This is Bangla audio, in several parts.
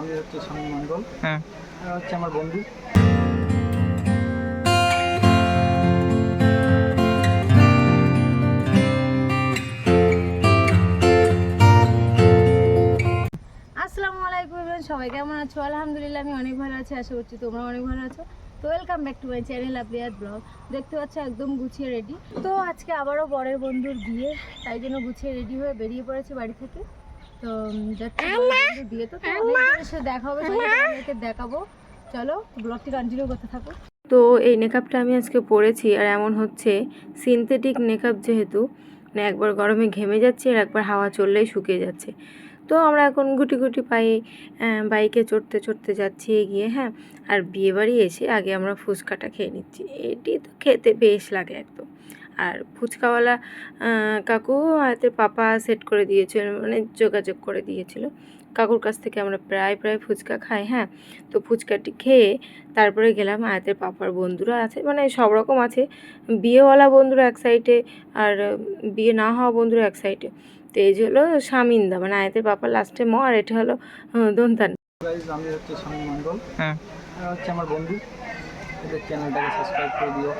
আমি হচ্ছে স্বামী মঙ্গল হ্যাঁ। হচ্ছে আমার বন্ধু। আসসালামু আলাইকুম সবাই কেমন আছো? আলহামদুলিল্লাহ আমি অনেক ভালো আছি আশা করছি তোমরা অনেক ভালো আছো। তো welcome back to my channel আপিয়াত blog. দেখতে পাচ্ছ একদম গুছিয়ে রেডি তো আজকে আবারও বরের বন্ধুর বিয়ে তাই জন্য গুছিয়ে রেডি হয়ে বেরিয়ে পড়েছে বাড়ি থেকে। তো বিয়ে তো দেখা হবে দেখাবো চলো ব্লগটি কন্টিনিউ করতে থাকো। তো এই মেকআপটা আমি আজকে পরেছি আর এমন হচ্ছে সিনথেটিক মেকআপ যেহেতু মানে একবার গরমে ঘেমে যাচ্ছে আর একবার হাওয়া চললেই শুকিয়ে যাচ্ছে। তো আমরা এখন গুটি গুটি পায়ে বাইকে চড়তে চড়তে যাচ্ছি এগিয়ে হ্যাঁ? আর বিয়েবাড়ি এসে আগে আমরা ফুচকাটা খেয়ে নিচ্ছি। এটি তো খেতে বেশ লাগে একদম। আর ফুচকাওয়ালা কাকু হাতে পাপা সেট করে দিয়েছিল মানে যোগাযোগ করে দিয়েছিল। কাকুর কাছ থেকে আমরা প্রায় প্রায় ফুচকা খাই হ্যাঁ? তো ফুচকাটি খেয়ে তারপরে গেলাম আয়াতের পাপার বন্ধুরা আছে মানে সব রকম আছে। বিয়েওয়ালা বন্ধুরা এক সাইডে আর বিয়ে না হওয়া বন্ধুরা এক সাইডে তো এই যে হলো স্বামিন্দা মানে আয়াতের পাপা লাস্টে ম আর এটা হলো দন্তান। আমি হচ্ছে স্বামী মঙ্গল হ্যাঁ। হচ্ছে আমার বন্ধু। চ্যানেলটাকে সাবস্ক্রাইব করে দিও।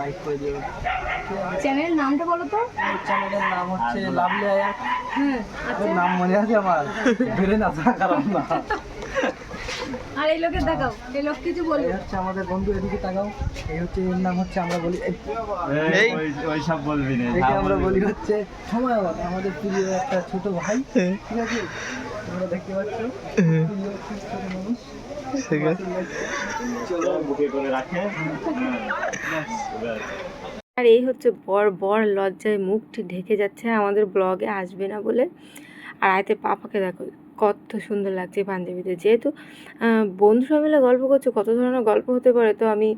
লাইক করে দিও চ্যানেলের নামটা বলো তো। চ্যানেলের নাম হচ্ছে লাভলি আয়া হ্যাঁ আচ্ছা। নাম মনে আছে আমার? বেড়ে না খারাপ না। আর এই লোকের দেখাও এই লোক কিছু বলবে। হচ্ছে আমাদের বন্ধু এদিকে তাকাও। এই হচ্ছে এর নাম হচ্ছে আমরা বলি এই এই ওইসব বলবি না আমরা বলি হচ্ছে সময় আমাদের প্রিয় একটা ছোট ভাই। ঠিক আছে? তোমরা দেখতে পাচ্ছ? ছোট মানুষ। আর এই হচ্ছে বর বর লজ্জায় মুখটি ঢেকে যাচ্ছে, আমাদের ব্লগে আসবে না বলে। আর আয়তে পাপাকে দেখো, কত সুন্দর লাগছে পাঞ্জাবিতে। যেহেতু বন্ধুরা মিলে গল্প করছে, কত ধরনের গল্প হতে পারে, তো আমি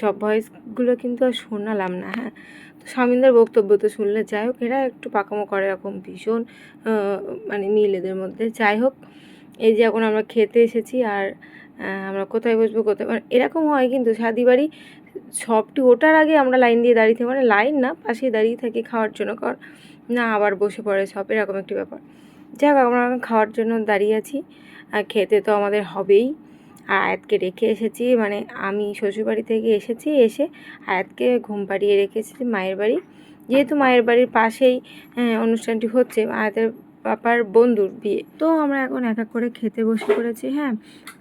সব ভয়েসগুলো কিন্তু আর শোনালাম না হ্যাঁ। তো স্বামীদের বক্তব্য তো শুনলে যাই হোক, এরা একটু পাকামো করে এরকম ভীষণ মানে মিল এদের মধ্যে। যাই হোক এই যে এখন আমরা খেতে এসেছি আর আমরা কোথায় বসবো কোথায় মানে এরকম হয় কিন্তু শাদি বাড়ি সবটি ওটার আগে আমরা লাইন দিয়ে দাঁড়িয়ে থাকি মানে লাইন না পাশেই দাঁড়িয়ে থাকি খাওয়ার জন্য কারণ না আবার বসে পড়ে সব এরকম একটি ব্যাপার। যাই হোক আমরা এখন খাওয়ার জন্য দাঁড়িয়ে আছি আর খেতে তো আমাদের হবেই। আর আয়াতকে রেখে এসেছি মানে আমি শ্বশুরবাড়ি থেকে এসেছি এসে আয়াতকে ঘুম পাড়িয়ে রেখে এসেছি মায়ের বাড়ি। যেহেতু মায়ের বাড়ির পাশেই আহ, অনুষ্ঠানটি হচ্ছে আয়াতের পাপার বন্ধুর বিয়ে। তো আমরা এখন এক এক করে খেতে বসে পড়েছি হ্যাঁ।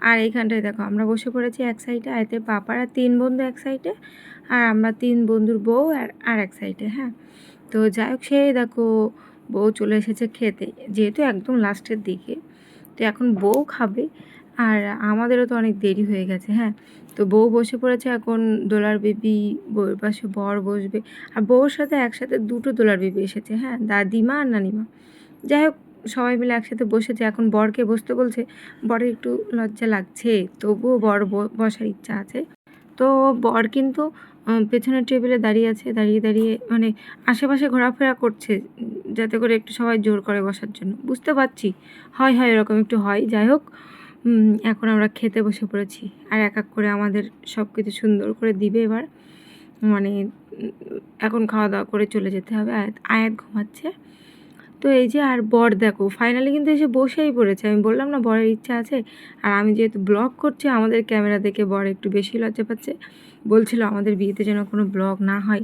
আর এইখানটায় দেখো, আমরা বসে পড়েছি এক সাইডে আয়তের পাপার আর তিন বন্ধু এক সাইডে, আর আমরা তিন বন্ধুর বউ আর আর এক সাইডে হ্যাঁ। তো যাই হোক সে দেখো, বউ চলে এসেছে খেতে, যেহেতু একদম লাস্টের দিকে। তো এখন বউ খাবে, আর আমাদেরও তো অনেক দেরি হয়ে গেছে হ্যাঁ। তো বউ বসে পড়েছে এখন, দোলার বেবি বউয়ের পাশে বর বসবে, আর বউর সাথে একসাথে দুটো দোলার বেবি এসেছে হ্যাঁ। দাদিমা আর নানিমা। যাই হোক সবাই মিলে একসাথে বসেছে এখন বরকে বসতে বলছে, বরের একটু লজ্জা লাগছে, তবুও বর বসার ইচ্ছা আছে। তো বর কিন্তু পেছনের টেবিলে দাঁড়িয়ে আছে, দাঁড়িয়ে দাঁড়িয়ে মানে আশেপাশে ঘোরাফেরা করছে, যাতে করে একটু সবাই জোর করে বসার জন্য। বুঝতে পারছি। হয় হয়, এরকম একটু হয়। যাই হোক এখন আমরা খেতে বসে পড়েছি। আর এক এক করে আমাদের সব কিছু সুন্দর করে দিবে এবার। মানে এখন খাওয়া দাওয়া করে চলে যেতে হবে। আয়াত আয়াত ঘুমাচ্ছে। তো এই যে আর বর দেখো ফাইনালি কিন্তু এসে বসেই পড়েছে। আমি বললাম, না, বরের ইচ্ছা আছে। আর আমি যেহেতু ব্লগ করছি, আমাদের ক্যামেরা দেখে বর একটু বেশি লজ্জা পাচ্ছে। বলছিল, আমাদের বিয়েতে যেন কোনো ব্লগ না হয়।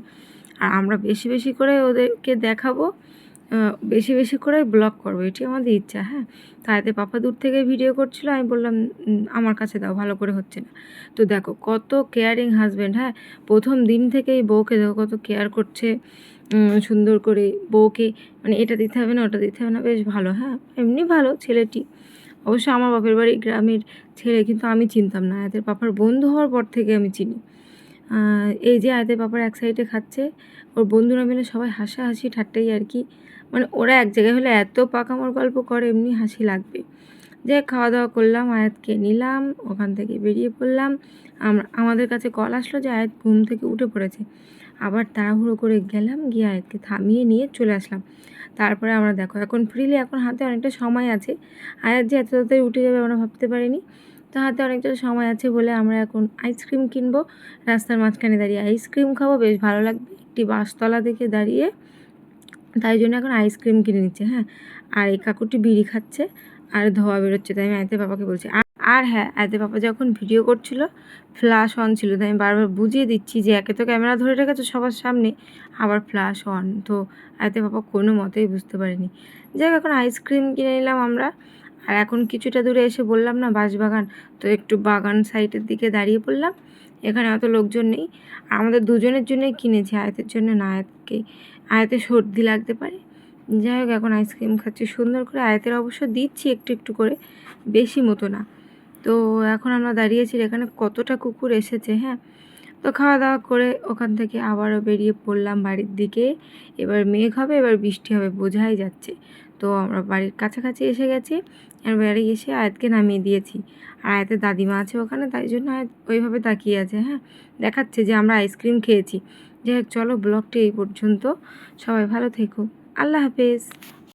আর আমরা বেশি বেশি করে ওদেরকে দেখাবো বেশি বেশি করে ব্লগ করব। এটি আমাদের ইচ্ছা হ্যাঁ? তাইতে পাপা দূর থেকে ভিডিও করছিল, আমি বললাম আমার কাছে দাও, ভালো করে হচ্ছে না। তো দেখো, কত কেয়ারিং হাজব্যান্ড হ্যাঁ? প্রথম দিন থেকেই বউকে দেখো, কত কেয়ার করছে। সুন্দর করে বউকে মানে এটা দিতে হবে না, ওটা দিতে হবে না, বেশ ভালো হ্যাঁ এমনি ভালো ছেলেটি। অবশ্য আমার বাপের বাড়ি গ্রামের ছেলে, কিন্তু আমি চিনতাম না, আয়াতের পাপার বন্ধু হওয়ার পর থেকে আমি চিনি। এই যে আয়াতের পাপার এক সাইডে খাচ্ছে, ওর বন্ধুরা মিলে সবাই হাসাহাসি, ঠাট্টাই আর কি। মানে ওরা এক জায়গায় হলে এত পাকামোর গল্প করে, এমনি হাসি লাগবে। যে খাওয়া দাওয়া করলাম, আয়াতকে নিলাম, ওখান থেকে বেরিয়ে পড়লাম। আমরা আমাদের কাছে কল আসলো যে আয়াত ঘুম থেকে উঠে পড়েছে। আবার তাড়াহুড়ো করে গেলাম, গিয়ে আয়াতকে থামিয়ে নিয়ে চলে আসলাম। তারপরে আমরা দেখো, এখন ফ্রিলি এখন হাতে অনেকটা সময় আছে। আয়াত যে এত তাড়াতাড়ি উঠে যাবে আমরা ভাবতে পারিনি। তো হাতে অনেকটা সময় আছে বলে আমরা এখন আইসক্রিম কিনবো। রাস্তার মাঝখানে দাঁড়িয়ে আইসক্রিম খাব, বেশ ভালো লাগবে। একটি বাসতলা থেকে দাঁড়িয়ে তাই জন্য এখন আইসক্রিম কিনে নিচ্ছে হ্যাঁ। আর এই কাকুটি বিড়ি খাচ্ছে, আর ধোয়া বেরোচ্ছে, তাই আমি আয়তে বাবাকে বলছি আর- হ্যাঁ আয়তে পাপা যখন ভিডিও করছিল ফ্ল্যাশ অন ছিল, তাই আমি বারবার বুঝিয়ে দিচ্ছি যে একে তো ক্যামেরা ধরে রেখেছো সবার সামনে, আবার ফ্ল্যাশ অন তো আয়তে বাবা কোনো মতেই বুঝতে পারিনি। যাই এখন আইসক্রিম কিনে নিলাম আমরা। আর এখন কিছুটা দূরে এসে বললাম না, বাঁশবাগান। তো একটু বাগান সাইডের দিকে দাঁড়িয়ে পড়লাম। এখানে অত লোকজন নেই। আর আমাদের দুজনের জন্যই কিনেছি, আয়তের জন্য না, আয়তকে, আয়তে সর্দি লাগতে পারে। যাই হোক, এখন আইসক্রিম খাচ্ছি সুন্দর করে। আয়তের অবশ্য দিচ্ছি একটু একটু করে, বেশি মতো না। তো এখন আমরা দাঁড়িয়েছি এখানে কতটা কুকুর এসেছে হ্যাঁ? তো খাওয়া দাওয়া করে ওখান থেকে আবারও বেরিয়ে পড়লাম বাড়ির দিকে। এবার মেঘ হবে, এবার বৃষ্টি হবে, বোঝাই যাচ্ছে। তো আমরা বাড়ির কাছাকাছি এসে গেছি, আর বাড়ি এসে আয়াতকে নামিয়ে দিয়েছি। আর আয়াতের দাদিমা আছে ওখানে, তাই জন্য আয়াত ওইভাবে তাকিয়ে আছে হ্যাঁ? দেখাচ্ছে যে আমরা আইসক্রিম খেয়েছি। যাই হোক, চলো ব্লগটি এই পর্যন্ত। সবাই ভালো থেকো। আল্লাহ হাফেজ।